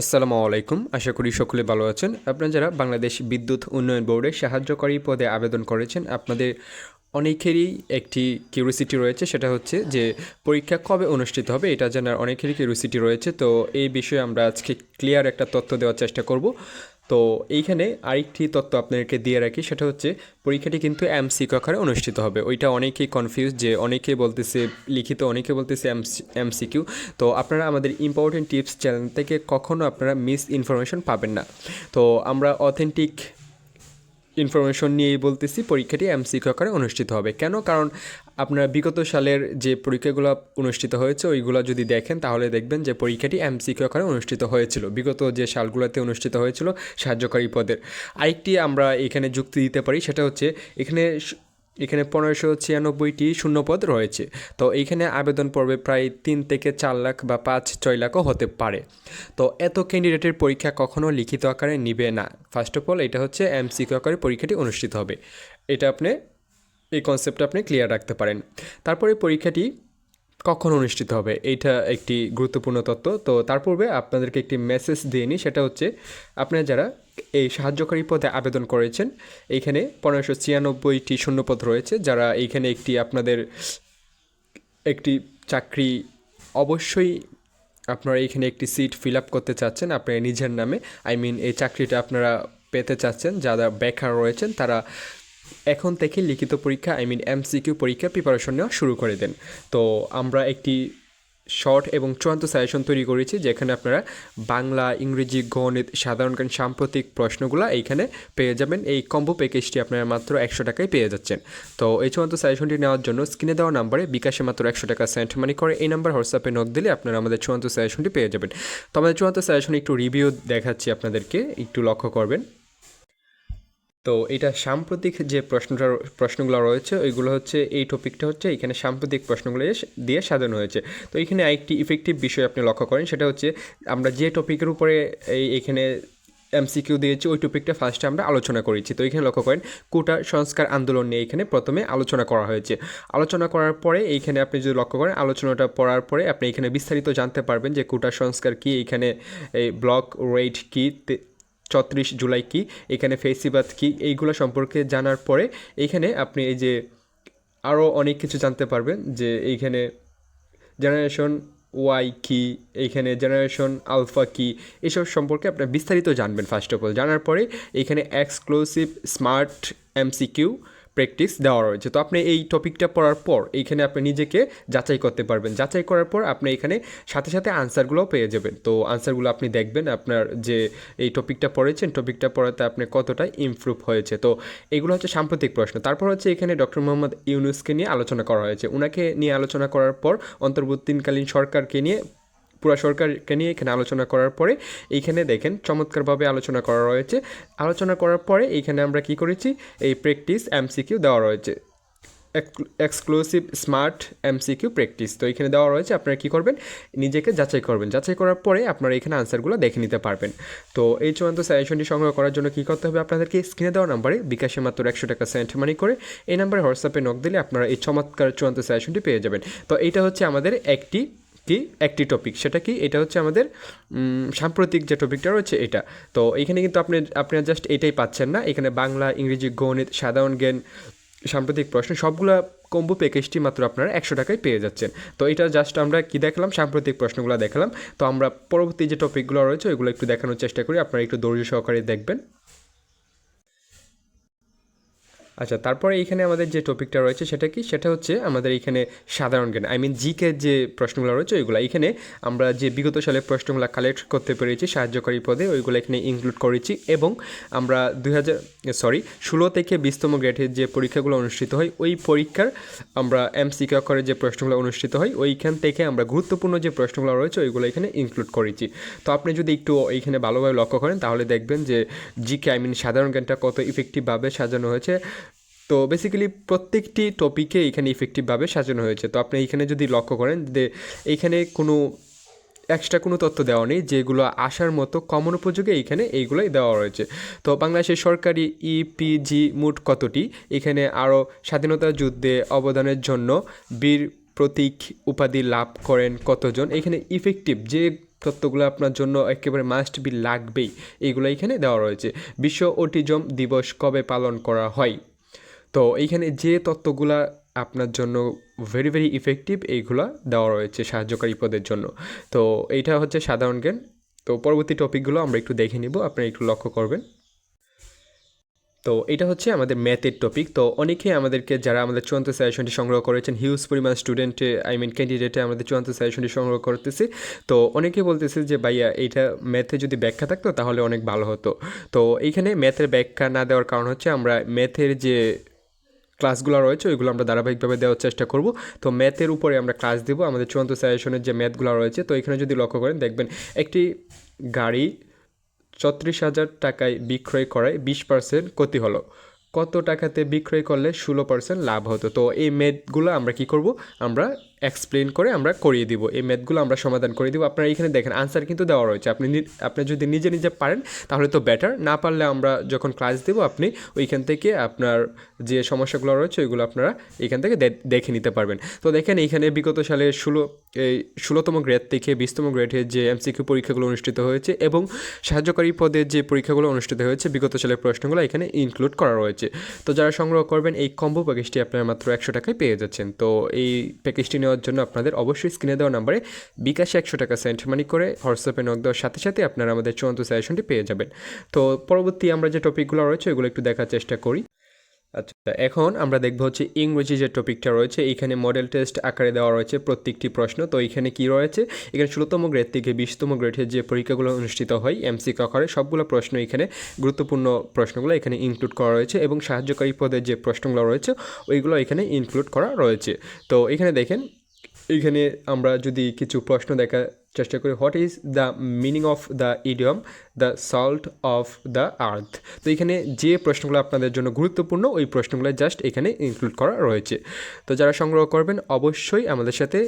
আসসালামু আলাইকুম। আশা করি সকলে ভালো আছেন। আপনারা যারা বাংলাদেশ বিদ্যুৎ উন্নয়ন বোর্ডে সাহায্যকারী পদে আবেদন করেছেন, আপনাদের অনেকেরই একটি কিউরিসিটি রয়েছে, সেটা হচ্ছে যে পরীক্ষা কবে অনুষ্ঠিত হবে, এটা জানার অনেকেরই কিউরিসিটি রয়েছে। তো এই বিষয়ে আমরা আজকে ক্লিয়ার একটা তথ্য দেওয়ার চেষ্টা করব। তো এইখানে আরেকটি তথ্য আপনাদেরকে দিয়ে রাখি, সেটা হচ্ছে পরীক্ষাটি কিন্তু এমসি আকারে অনুষ্ঠিত হবে। ওইটা অনেকেই কনফিউজ যে অনেকে বলতেছে, লিখিত অনেকে বলতেছে এমসিকিউ তো আপনারা আমাদের ইম্পর্টেন্ট টিপস চ্যানেল থেকে কখনও আপনারা মিস ইনফরমেশন পাবেন না। তো আমরা অথেন্টিক ইনফরমেশন নিয়েই বলতেছি, পরীক্ষাটি এমসিকিউ আকারে অনুষ্ঠিত হবে। কেন? কারণ আপনার বিগত সালের যে পরীক্ষাগুলো অনুষ্ঠিত হয়েছে, ওইগুলো যদি দেখেন, তাহলে দেখবেন যে পরীক্ষাটি এমসিকিউ আকারে অনুষ্ঠিত হয়েছিল। বিগত যে সালগুলোতে অনুষ্ঠিত হয়েছিল, সাহায্যকারী পদের। আরেকটি আমরা এখানে যুক্তি দিতে পারি, সেটা হচ্ছে, এখানে এখানে পনেরোশো ছিয়ানব্বইটি শূন্যপদ রয়েছে। তো এইখানে আবেদন পর্বে প্রায় তিন থেকে চার লাখ বা পাঁচ, ছয় লাখও হতে পারে। তো এত ক্যান্ডিডেটের পরীক্ষা কখনও লিখিত আকারে নিবে না। ফার্স্ট অফ অল এটা হচ্ছে এমসিকিউ আকারে পরীক্ষাটি অনুষ্ঠিত হবে। এটা আপনি, এই কনসেপ্টটা আপনি ক্লিয়ার রাখতে পারেন। তারপরে পরীক্ষাটি কখন অনুষ্ঠিত হবে? এইটা একটি গুরুত্বপূর্ণ তথ্য তো তার পূর্বে আপনাদেরকে একটি মেসেজ দিয়ে নিই। সেটা হচ্ছে, আপনারা যারা এই সাহায্যকারী পদে আবেদন করেছেন। এইখানে পনেরোশো ছিয়ানব্বইটি শূন্যপদ রয়েছে। যারা এইখানে একটি আপনাদের একটি চাকরি অবশ্যই আপনারা এইখানে একটি সিট ফিল আপ করতে চাচ্ছেন আপনার নিজের নামে। আই মিন এই চাকরিটা আপনারা পেতে চাচ্ছেন। যারা বেকার রয়েছেন তারা এখন থেকে লিখিত পরীক্ষা, আই মিন এমসিকিউ পরীক্ষা প্রিপারেশন নেওয়া শুরু করে দেন। তো আমরা একটি শর্ট এবং চূড়ান্ত সাজেশন তৈরি করেছি, যেখানে আপনারা বাংলা, ইংরেজি, গণিত, সাধারণ জ্ঞান, সাম্প্রতিক প্রশ্নগুলো এইখানে পেয়ে যাবেন। এই কম্বো প্যাকেজটি আপনারা মাত্র একশো টাকায় পেয়ে যাচ্ছেন। তো এই চূড়ান্ত সাজেশনটি নেওয়ার জন্য স্ক্রিনে দেওয়া নাম্বারে বিকাশে মাত্র একশো টাকা সেন্ট মানি করে এই নাম্বার হোয়াটসঅ্যাপে নক দিলে আপনারা আমাদের চূড়ান্ত সাজেশনটি পেয়ে যাবেন। তো আমাদের চূড়ান্ত সাজেশন একটু রিভিউ দেখাচ্ছি আপনাদেরকে, একটু লক্ষ্য করবেন। তো এটা সাম্প্রতিক যে প্রশ্নটা প্রশ্নগুলো রয়েছে, ওইগুলো হচ্ছে, এই টপিকটা হচ্ছে, এখানে সাম্প্রতিক প্রশ্নগুলো দিয়ে সাজানো হয়েছে। তো এখানে আরেকটি ইফেক্টিভ বিষয় আপনি লক্ষ্য করেন, সেটা হচ্ছে, আমরা যে টপিকের উপরে এই, এখানে এমসিকিউ দিয়েছি, ওই টপিকটা ফার্স্টে আমরা আলোচনা করেছি। তো এখানে লক্ষ্য করেন, কোটা সংস্কার আন্দোলন নিয়ে এখানে প্রথমে আলোচনা করা হয়েছে। আলোচনা করার পরে এইখানে আপনি যদি লক্ষ্য করেন, আলোচনাটা পড়ার পরে আপনি এখানে বিস্তারিত জানতে পারবেন যে কোটা সংস্কার কী এইখানে এই ব্লক রেট কী ছত্রিশ জুলাই কি, এখানে ফেসিবাদ কি, এইগুলো সম্পর্কে জানার পরে এইখানে আপনি এই যে আরও অনেক কিছু জানতে পারবেন যে এইখানে জেনারেশন ওয়াই কি এইখানে জেনারেশন আলফা কি, এসব সম্পর্কে আপনার বিস্তারিত জানবেন ফার্স্ট অফ অল জানার পরে এইখানে এক্সক্লুসিভ স্মার্ট এমসিকিউ প্র্যাকটিস দেওয়া রয়েছে। তো আপনি এই টপিকটা পড়ার পর এইখানে আপনি নিজেকে যাচাই করতে পারবেন। যাচাই করার পর আপনি এখানে সাথে সাথে আনসারগুলোও পেয়ে যাবেন। তো আনসারগুলো আপনি দেখবেন আপনার যে এই টপিকটা পড়েছেন টপিকটা পড়াতে আপনি কতটা ইমপ্রুভ হয়েছে। তো এগুলো হচ্ছে সাম্প্রতিক প্রশ্ন। তারপর হচ্ছে এখানে ডক্টর মোহাম্মদ ইউনুসকে নিয়ে আলোচনা করা হয়েছে। ওনাকে নিয়ে আলোচনা করার পর অন্তর্বর্তীকালীন সরকারকে নিয়ে পুরো সরকারকে নিয়ে এখানে আলোচনা করার পরে এইখানে দেখেন চমৎকারভাবে আলোচনা করা রয়েছে। আলোচনা করার পরে এইখানে আমরা কি করেছি? এই প্র্যাকটিস এমসিকিউ দেওয়া রয়েছে। Exclusive smart MCQ practice. তো এখানে দেওয়া রয়েছে আপনারা কী করবেন? নিজেকে যাচাই করবেন। যাচাই করার পরে আপনারা এখানে আনসারগুলো দেখে নিতে পারবেন। তো এই চূড়ান্ত সাজেশনটি সংগ্রহ করার জন্য কী করতে হবে আপনাদেরকে? স্ক্রিনে দেওয়া নাম্বারে বিকাশে মাত্র একশো টাকা সেন্ট মানি করে এই নাম্বারে হোয়াটসঅ্যাপে নক দিলে আপনারা এই চমৎকার চূড়ান্ত সাজেশনটি পেয়ে যাবেন। তো এইটা হচ্ছে আমাদের একটি কি? একটি টপিক সেটা কি? এটা হচ্ছে আমাদের সাম্প্রতিক যে টপিকটা রয়েছে এটা। তো এখানে কিন্তু আপনি আপনারা জাস্ট এটাই পাচ্ছেন না। এখানে বাংলা, ইংরেজি, গণিত, সাধারণ জ্ঞান, সাম্প্রতিক প্রশ্ন, সবগুলো কম্বো প্যাকেজটি মাত্র আপনারা একশো টাকায় পেয়ে যাচ্ছেন। তো এটা জাস্ট আমরা কি দেখলাম? সাম্প্রতিক প্রশ্নগুলো দেখালাম। তো আমরা পরবর্তী যে টপিকগুলো রয়েছে, ওইগুলো একটু দেখানোর চেষ্টা করি। আপনারা একটু ধৈর্য সহকারে দেখবেন। আচ্ছা তারপরে এইখানে আমাদের যে টপিকটা রয়েছে সেটা কি? সেটা হচ্ছে আমাদের এখানে সাধারণ জ্ঞান আই মিন জিকে যে প্রশ্নগুলো রয়েছে ওইগুলো। এখানে আমরা যে বিগত সালের প্রশ্নগুলো কালেক্ট করতে পেরেছি, সাহায্যকারী পদে, ওইগুলো এখানে ইনক্লুড করেছি এবং আমরা দুই হাজার সরি ষোলো থেকে বিশতম গ্রেডের যে পরীক্ষাগুলো অনুষ্ঠিত হয়, ওই পরীক্ষার আমরা এমসিকে করে যে প্রশ্নগুলো অনুষ্ঠিত হয়, ওইখান থেকে আমরা গুরুত্বপূর্ণ যে প্রশ্নগুলো রয়েছে ওইগুলো এখানে ইনক্লুড করেছি। তো আপনি যদি একটু এইখানে ভালোভাবে লক্ষ্য করেন, তাহলে দেখবেন যে জিকে আই মিন সাধারণ জ্ঞানটা কত ইফেক্টিভভাবে সাজানো হয়েছে। তো বেসিক্যালি প্রত্যেকটি টপিকে এখানে ইফেক্টিভভাবে সাজানো হয়েছে। তো আপনি এখানে যদি লক্ষ্য করেন যে এইখানে কোনো এক্সট্রা কোনো তথ্য দেওয়া নেই, যেগুলো আসার মতো কমন উপযোগে এইখানে এইগুলোই দেওয়া রয়েছে। তো বাংলাদেশের সরকারি ইপিজি মুট কতটি? এখানে আরও স্বাধীনতা যুদ্ধে অবদানের জন্য বীর প্রতীক উপাধি লাভ করেন কতজন? এখানে ইফেক্টিভ যে তত্ত্বগুলো আপনার জন্য একেবারে মাস্ট বি লাগবেই এইগুলো এখানে দেওয়া রয়েছে। বিশ্ব অটিজম দিবস কবে পালন করা হয়? তো এইখানে যে তত্ত্বগুলা আপনার জন্য ভেরি ভেরি ইফেক্টিভ এইগুলা দেওয়া রয়েছে সাহায্যকারী পদের জন্য। তো এইটা হচ্ছে সাধারণ জ্ঞান। তো পরবর্তী টপিকগুলো আমরা একটু দেখে নিব, আপনারা একটু লক্ষ্য করবেন। তো এটা হচ্ছে আমাদের ম্যাথের টপিক তো অনেকে আমাদেরকে যারা আমাদের চূড়ান্ত সাজেশনটি সংগ্রহ করেছেন হিউজ পরিমাণ স্টুডেন্টে আই মিন ক্যান্ডিডেটে আমাদের চূড়ান্ত সাজেশনটি সংগ্রহ করতেছে। তো অনেকে বলতেছে যে, ভাইয়া এটা ম্যাথে যদি ব্যাখ্যা থাকতো তাহলে অনেক ভালো হতো। তো এইখানে ম্যাথের ব্যাখ্যা না দেওয়ার কারণ হচ্ছে আমরা ম্যাথের যে ক্লাসগুলো রয়েছে, ওইগুলো আমরা ধারাবাহিকভাবে দেওয়ার চেষ্টা করব। তো ম্যাথের উপরে আমরা ক্লাস দেবো, আমাদের চূড়ান্ত সাজেশনের যে ম্যাথগুলো রয়েছে, তো এখানে যদি লক্ষ্য করেন, দেখবেন একটি গাড়ি ছত্রিশ হাজার টাকায় বিক্রয় করায় বিশ পার্সেন্ট ক্ষতি হলো। কত টাকাতে বিক্রয় করলে ষোলো পার্সেন্ট লাভ হতো? তো এই ম্যাথগুলো আমরা কি করব? আমরা এক্সপ্লেন করে আমরা করিয়ে দিব। এই ম্যাথগুলো আমরা সমাধান করে দিব। আপনারা এখানে দেখেন আনসার কিন্তু দেওয়া রয়েছে। আপনি আপনি যদি নিজে নিজে পারেন, তাহলে তো বেটার না পারলে আমরা যখন ক্লাস দেব, আপনি ওইখান থেকে আপনার যে সমস্যাগুলো রয়েছে, ওইগুলো আপনারা এখান থেকে দেখে নিতে পারবেন। তো দেখেন এইখানে বিগত সালে ষোলো এই ষোলোতম গ্রেড থেকে বিশতম গ্রেডের যে এমসিকিউ পরীক্ষাগুলো অনুষ্ঠিত হয়েছে এবং সাহায্যকারী পদের যে পরীক্ষাগুলো অনুষ্ঠিত হয়েছে, বিগত সালের প্রশ্নগুলো এখানে ইনক্লুড করা রয়েছে। তো যারা সংগ্রহ করবেন এই কম্বো প্যাকেজটি আপনারা মাত্র একশো টাকায় পেয়ে যাচ্ছেন। তো এই প্যাকেজটি নেওয়ার জন্য আপনাদের অবশ্যই স্ক্রিনে দেওয়া নাম্বারে বিকাশে একশো টাকা সেন্ট মানি করে হোয়াটসঅ্যাপে নক দেওয়ার সাথে সাথে আপনারা আমাদের চূড়ান্ত সাজেশনটি পেয়ে যাবেন। তো পরবর্তী আমরা যে টপিকগুলো রয়েছে ওগুলো একটু দেখার চেষ্টা করি। আচ্ছা এখন আমরা দেখব হচ্ছে ইংরেজি যে টপিকটা রয়েছে, এখানে মডেল টেস্ট আকারে দেওয়া রয়েছে প্রত্যেকটি প্রশ্ন। তো এখানে কি রয়েছে? এখানে ষোলোতম গ্রেড থেকে বিশতম গ্রেডের যে পরীক্ষাগুলো অনুষ্ঠিত হয় এমসি আকারে, সবগুলো প্রশ্ন এখানে গুরুত্বপূর্ণ প্রশ্নগুলো এখানে ইনক্লুড করা রয়েছে এবং সাহায্যকারী পদের যে প্রশ্নগুলো রয়েছে, ওইগুলো এখানে ইনক্লুড করা রয়েছে। তো এখানে দেখেন এখানে আমরা যদি কিছু প্রশ্ন দেখার চেষ্টা করি what is the meaning of the idiom the salt of the earth তো এখানে যে প্রশ্নগুলো আপনাদের জন্য গুরুত্বপূর্ণ, ওই প্রশ্নগুলো জাস্ট এখানে ইনক্লুড করা রয়েছে। তো যারা সংগ্রহ করবেন, অবশ্যই আমাদের সাথে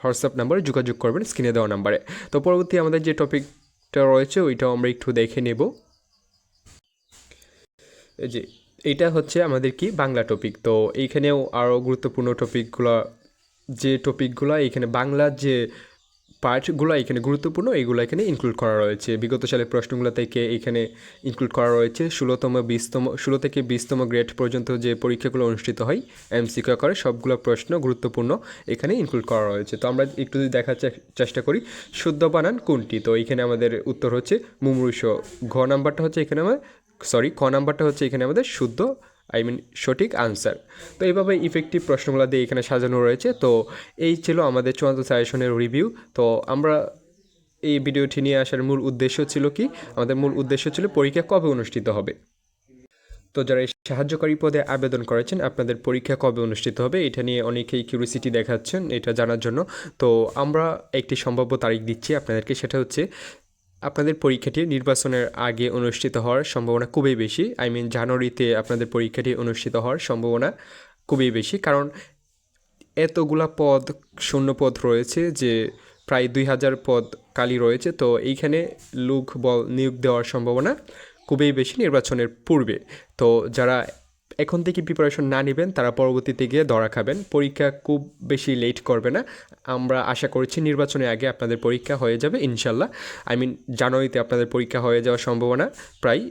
হোয়াটসঅ্যাপ নাম্বারে যোগাযোগ করবেন, স্ক্রিনে দেওয়া নাম্বারে। তো পরবর্তী আমাদের যে টপিকটা রয়েছে ওইটাও আমরা একটু দেখে নেব। যে, এইটা হচ্ছে আমাদের কি, বাংলা টপিক তো এইখানেও আরও গুরুত্বপূর্ণ টপিকগুলো যে টপিকগুলো এখানে বাংলা যে পার্টগুলো এখানে গুরুত্বপূর্ণ এইগুলো এখানে ইনক্লুড করা রয়েছে। বিগত সালের প্রশ্নগুলো থেকে এখানে ইনক্লুড করা রয়েছে। ষোলোতম, বিশতম, ষোলো থেকে বিশতম গ্রেড পর্যন্ত যে পরীক্ষাগুলো অনুষ্ঠিত হয় এমসিকিউ করে সবগুলো প্রশ্ন গুরুত্বপূর্ণ এখানে ইনক্লুড করা রয়েছে। তো আমরা একটু যদি দেখার চেষ্টা করি, শুদ্ধ বানান কোনটি? তো এখানে আমাদের উত্তর হচ্ছে মুমরুষ। ঘ নাম্বারটা হচ্ছে এখানে আমার সরি ক নাম্বারটা হচ্ছে এখানে আমাদের শুদ্ধ আই মিন সঠিক আনসার তো এইভাবে ইফেক্টিভ প্রশ্নগুলো দিয়ে এখানে সাজানো রয়েছে। তো এই ছিল আমাদের চূড়ান্ত সাজেশনের রিভিউ তো আমরা এই ভিডিওটি নিয়ে আসার মূল উদ্দেশ্য ছিল কি? আমাদের মূল উদ্দেশ্য ছিল পরীক্ষা কবে অনুষ্ঠিত হবে? তো যারা সাহায্যকারী পদে আবেদন করেছেন, আপনাদের পরীক্ষা কবে অনুষ্ঠিত হবে? এটা নিয়ে অনেকেই কিউরিসিটি দেখাচ্ছেন এটা জানার জন্য। তো আমরা একটি সম্ভাব্য তারিখ দিচ্ছি আপনাদেরকে, সেটা হচ্ছে আপনাদের পরীক্ষাটি নির্বাচনের আগে অনুষ্ঠিত হওয়ার সম্ভাবনা খুবই বেশি। আই মিন জানুয়ারিতে আপনাদের পরীক্ষাটি অনুষ্ঠিত হওয়ার সম্ভাবনা খুবই বেশি, কারণ এতগুলা পদ, শূন্য পদ রয়েছে যে প্রায় দুই হাজার পদ কালি রয়েছে, তো এইখানে লোক বল নিয়োগ দেওয়ার সম্ভাবনা খুবই বেশি নির্বাচনের পূর্বে। তো যারা এখন থেকে প্রিপারেশন না নেবেন, তারা পরবর্তীতে গিয়ে ধরা খাবেন। পরীক্ষা খুব বেশি লেট করবে না। আমরা আশা করছি নির্বাচনের আগে আপনাদের পরীক্ষা হয়ে যাবে, ইনশাল্লাহ। আই মিন জানুয়ারিতে আপনাদের পরীক্ষা হয়ে যাওয়ার সম্ভাবনা প্রায়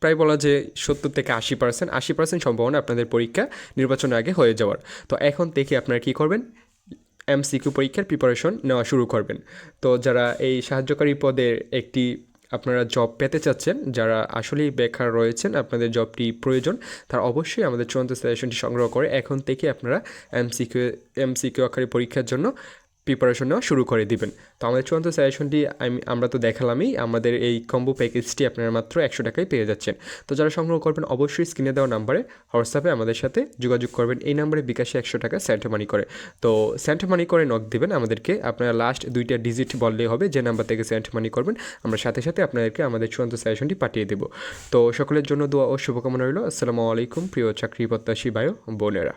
প্রায় বলা যে সত্তর থেকে আশি পার্সেন্ট আশি পার্সেন্ট সম্ভাবনা আপনাদের পরীক্ষা নির্বাচনের আগে হয়ে যাওয়ার। তো এখন থেকে আপনারা কী করবেন? এমসিকিউ পরীক্ষার প্রিপারেশন নেওয়া শুরু করবেন। তো যারা এই সাহায্যকারী পদের একটি আপনারা জব পেতে চাচ্ছেন, যারা আসলেই বেকার রয়েছেন, আপনাদের জবটি প্রয়োজন, তারা অবশ্যই আমাদের চূড়ান্ত সাজেশনটি সংগ্রহ করে, এখন থেকে আপনারা এমসিকিউ এমসিকিউ আকারে পরীক্ষার জন্য প্রিপারেশন নেওয়া শুরু করে দিবেন। তো আমাদের চূড়ান্ত সাজেশনটি আমি, আমরা তো দেখালামই, আমাদের এই কম্বো প্যাকেজটি আপনারা মাত্র একশো টাকায় পেয়ে যাচ্ছেন। তো যারা সংগ্রহ করবেন, অবশ্যই স্ক্রিনে দেওয়া নাম্বারে হোয়াটসঅ্যাপে আমাদের সাথে যোগাযোগ করবেন। এই নাম্বারে বিকাশে একশো টাকা সেন্ট মানি করে। তো সেন্ট মানি করে নক দেবেন আমাদেরকে, আপনারা লাস্ট দুইটা ডিজিট বললেই হবে, যে নাম্বার থেকে সেন্ট মানি করবেন, আমরা সাথে সাথে আপনাদেরকে আমাদের চূড়ান্ত সাজেশনটি পাঠিয়ে দেবো। তো সকলের জন্য দোয়া ও শুভকামনা রইল। আসসালামু আলাইকুম, প্রিয় চাকরি প্রত্যাশী বায়ু বোনেরা।